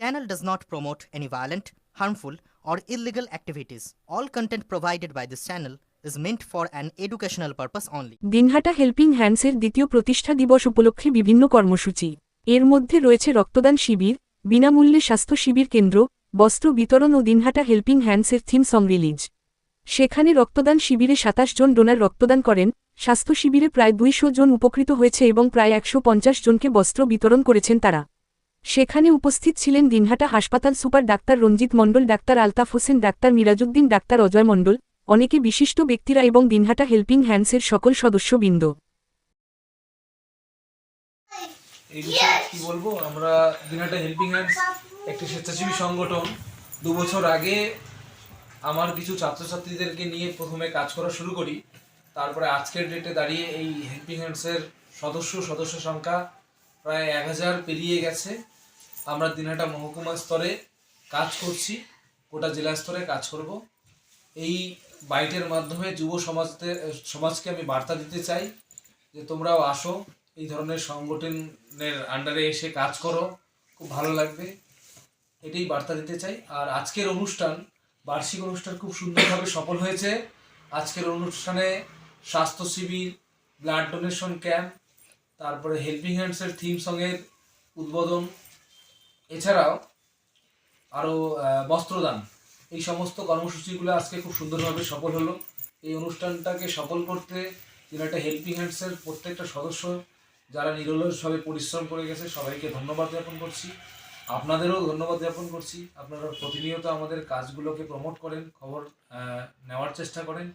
Channel does not promote any violent, harmful, or illegal activities. All content provided by this channel is meant for an educational purpose only. Dinhata helping হ্যান্ডসের দ্বিতীয় প্রতিষ্ঠা দিবস উপলক্ষে বিভিন্ন কর্মসূচি এর মধ্যে রয়েছে রক্তদান শিবির বিনামূল্যে স্বাস্থ্য শিবির কেন্দ্র বস্ত্র বিতরণ ও দিনহাটা হেল্পিং হ্যান্ডসের থিম সং রিলিজ সেখানে রক্তদান শিবিরে সাতাশ জন ডোনার রক্তদান করেন স্বাস্থ্য শিবিরে প্রায় দুইশো জন উপকৃত হয়েছে এবং প্রায় একশো পঞ্চাশ জনকে বস্ত্র বিতরণ করেছেন তারা সেখানে উপস্থিত ছিলেন দিনহাটা হাসপাতাল সুপার ডাক্তার রঞ্জিত মণ্ডল, ডাক্তার আলতাফ হোসেন, ডাক্তার মিরাজুদ্দিন ডাক্তার অজয় মণ্ডল, অনেকে বিশিষ্ট ব্যক্তিরা এবং দিনহাটা হেল্পিং হ্যান্ডসের সকল সদস্যবৃন্দ। এই কি বলব? আমরা দিনাটা হেল্পিং হ্যান্ডস একটি স্বেচ্ছাসেবী সংগঠন। দু বছর আগে আমার কিছু ছাত্রছাত্রীদেরকে নিয়ে প্রথমে কাজ করা শুরু করি। তারপরে আজকের ডেটে দাঁড়িয়ে এই হেল্পিং হ্যান্ডসের সদস্য সদস্য সংখ্যা প্রায় এক হাজার পেরিয়ে গেছে। আমরা দিনহাটা মহকুমা স্তরে কাজ করছি, গোটা জেলা স্তরে কাজ করব। এই বাইটের মাধ্যমে যুব সমাজদের সমাজকে আমি বার্তা দিতে চাই যে তোমরাও আসো, এই ধরনের সংগঠনের আন্ডারে এসে কাজ করো, খুব ভালো লাগবে। এটাই বার্তা দিতে চাই। আর আজকের অনুষ্ঠান, বার্ষিক অনুষ্ঠান খুব সুন্দরভাবে সফল হয়েছে। আজকের অনুষ্ঠানে স্বাস্থ্য শিবির ব্লাড ডোনেশন ক্যাম্প তারপরে হেল্পিং হ্যান্ডসের থিম সঙ্গের উদ্বোধন। এছাড়াও আরও বস্ত্রদান। এই সমস্ত কর্মসূচিগুলো আজকে খুব সুন্দরভাবে সফল হলো। এই অনুষ্ঠানটাকে সফল করতে যিনি একটা হেল্পিং হ্যান্ডসের প্রত্যেকটা সদস্য, যারা নিরলসভাবে পরিশ্রম করে গেছে, সবাইকে ধন্যবাদ জ্ঞাপন করছি। আপনাদেরও ধন্যবাদ জ্ঞাপন করছি। আপনারা প্রতিনিয়ত আমাদের কাজগুলোকে প্রমোট করেন, খবর নেওয়ার চেষ্টা করেন।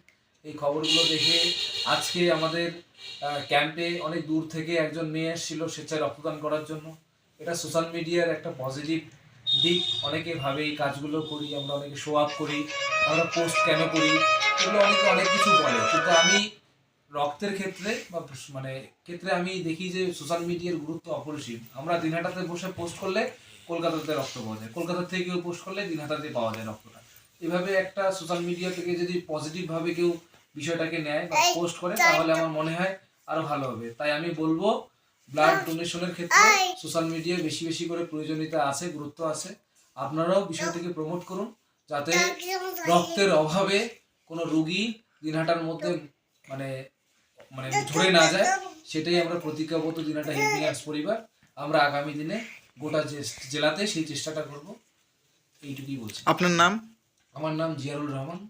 এই খবরগুলো দেখে আজকে আমাদের ক্যাম্পে অনেক দূর থেকে একজন মেয়ে এসেছিল স্বেচ্ছায় রক্তদান করার জন্য। এটা সোশ্যাল মিডিয়ার একটা পজিটিভ দিক। অনেকে ভাবে এই কাজগুলো করি আমরা অনেকে শো আপ করি আমরা পোস্ট কেন করি? এগুলো অনেকে অনেক কিছু বলে। কিন্তু আমি রক্তের ক্ষেত্রে বা মানে ক্ষেত্রে আমি দেখি যে সোশ্যাল মিডিয়ার গুরুত্ব অপরিসীম। আমরা দিনহাটাতে বসে পোস্ট করলে কলকাতাতে রক্ত পাওয়া যায়। কলকাতা থেকে কেউ পোস্ট করলে দিনহাটাতে পাওয়া যায় রক্তটা। এভাবে একটা সোশ্যাল মিডিয়া থেকে যদি পজিটিভ ভাবে কেউ বিষয়টাকে নেয় বা পোস্ট করে তাহলে আমার মনে হয় আরও ভালো হবে। তাই আমি বলব ব্লাড ডোনেশনের ক্ষেত্রে সোশ্যাল মিডিয়ায় বেশি বেশি করে প্রয়োজনীয়তা আছে গুরুত্ব আছে। আপনারাও বিষয়টিকে প্রমোট করুন যাতে রক্তের অভাবে কোনো রুগী দিনহাটার মধ্যে মানে মানে ঝরে না যায়। সেটাই আমরা প্রতিজ্ঞাবদ্ধ দিনহাটা হেল্পিং হ্যান্ডস পরিবার। আমরা আগামী দিনে গোটা জেলাতে সেই চেষ্টাটা করব। এইটুকুই বলছি। আপনার নাম? আমার নাম জিয়ারুল রহমান।